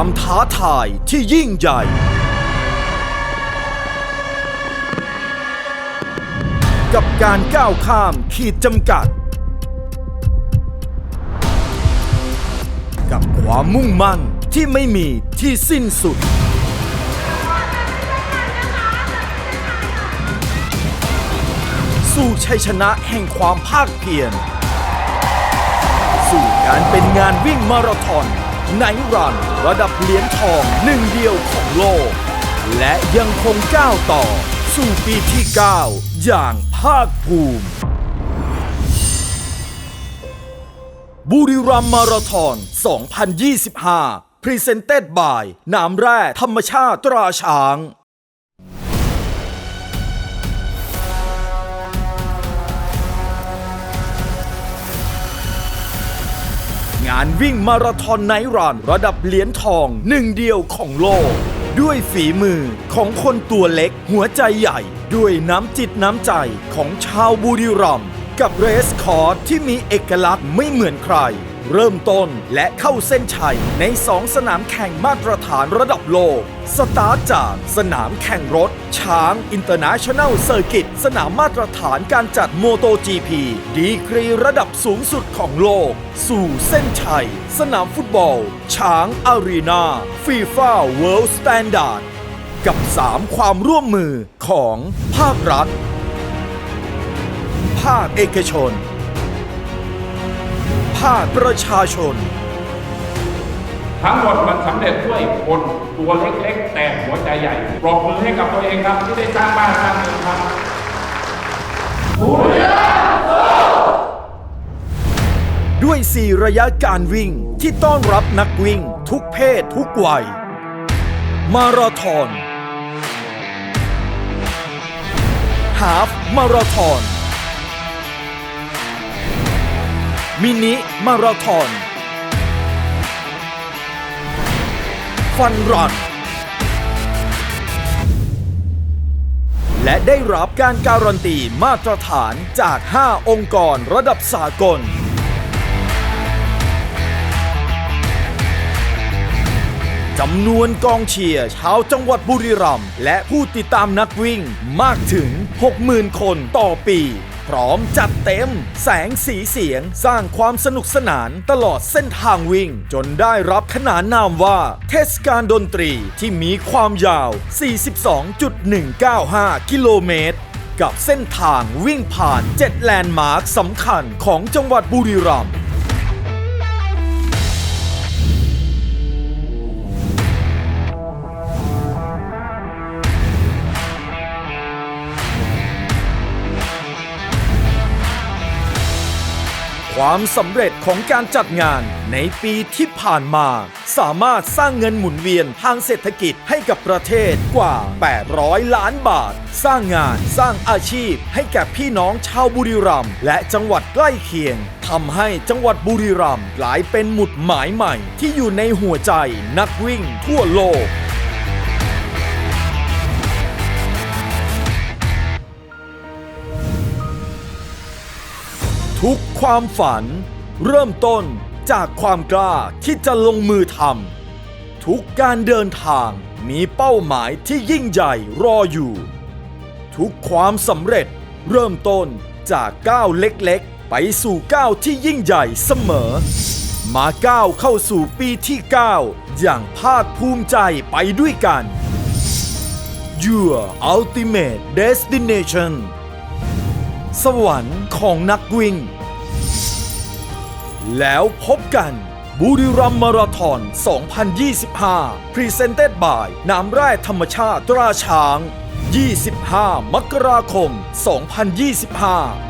ความท้าทายที่ยิ่งใหญ่ กับการก้าวข้ามขีดจำกัด กับความมุ่งมั่นที่ไม่มีที่สิ้นสุด สู่ชัยชนะแห่งความภาคเพียร สู่การเป็นงานวิ่งมาราธอน ไนรันระดับเหรียญทองหนึ่งเดียวของโลก และยังคงก้าวต่อ สู่ปีที่ 9 อย่างภาคภูมิ บุรีรัมมาราธอน 2025 Presented by น้ำแร่ธรรมชาติตราช้าง งานวิ่งมาราธอนไนท์รันระดับเหรียญทองหนึ่งเดียวของโลก ด้วยฝีมือของคนตัวเล็กหัวใจใหญ่ ด้วยน้ำจิตน้ำใจของชาวบุรีรัมย์กับเรสคอร์ที่มีเอกลักษณ์ไม่เหมือนใคร เริ่มต้นและเข้าเส้นชัยใน 2 สนามแข่งมาตรฐานระดับโลก สตาร์ทจากสนามแข่งรถ ช้างอินเตอร์เนชั่นแนลเซอร์กิตสนามมาตรฐานการจัดโมโต GP ดีกรีระดับสูงสุดของโลก สู่เส้นชัย สนามฟุตบอล ช้างอารีนาฟีฟ่าเวิลด์สแตนดาร์ดกับ 3 ความร่วมมือของภาครัฐ ภาคเอกชน ภาคประชาชน ทั้งหมดมันสำเร็จด้วยคนตัวเล็กๆ แต่หัวใจใหญ่ปรบมือให้กับตัวเองครับ ที่ได้สร้างบ้านสร้างเมืองครับด้วย 4 ระยะการวิ่งที่ต้อนรับนักวิ่งทุกเพศทุกวัย มาราธอนฮาฟมาราธอน มินิมาราธอนฟันรันและได้รับการการันตีมาตรฐานจาก 5 องค์กรระดับสากล จำนวนกองเชียร์ชาวจังหวัดบุรีรัมย์และผู้ติดตามนักวิ่งมากถึง 60,000 คนต่อปี พร้อมจัดเต็ม แสงสีเสียงสร้างความสนุกสนานตลอดเส้นทางวิ่ง จนได้รับขนานนามว่า เทศกาลดนตรีที่มีความยาว 42.195 กิโลเมตร กับเส้นทางวิ่งผ่าน 7 แลนด์มาร์คสำคัญของจังหวัดบุรีรัมย์ ความสำเร็จของการจัดงานในปีที่ผ่านมา สามารถสร้างเงินหมุนเวียนทางเศรษฐกิจให้กับประเทศกว่า 800 ล้านบาท สร้างงานสร้างอาชีพให้แก่พี่น้องชาวบุรีรัมย์และจังหวัดใกล้เคียงทำให้จังหวัดบุรีรัมย์กลายเป็นหมุดหมายใหม่ที่อยู่ในหัวใจนักวิ่งทั่วโลก ทุกความฝัน เริ่มต้นจากความกล้าที่จะลงมือทำทุกการเดินทางมีเป้าหมายที่ยิ่งใหญ่รออยู่ ทุกความสำเร็จเริ่มต้นจากก้าวเล็กๆ ไปสู่ก้าวที่ยิ่งใหญ่เสมอ มาก้าวเข้าสู่ปีที่ 9 อย่างภาคภูมิใจไปด้วยกัน Your Ultimate Destination สวรรค์ของนักวิ่ง แล้วพบกันบุรีรัมมาราธอน 2025 Presented by น้ำแร่ธรรมชาติตราช้าง 25 มกราคม 2025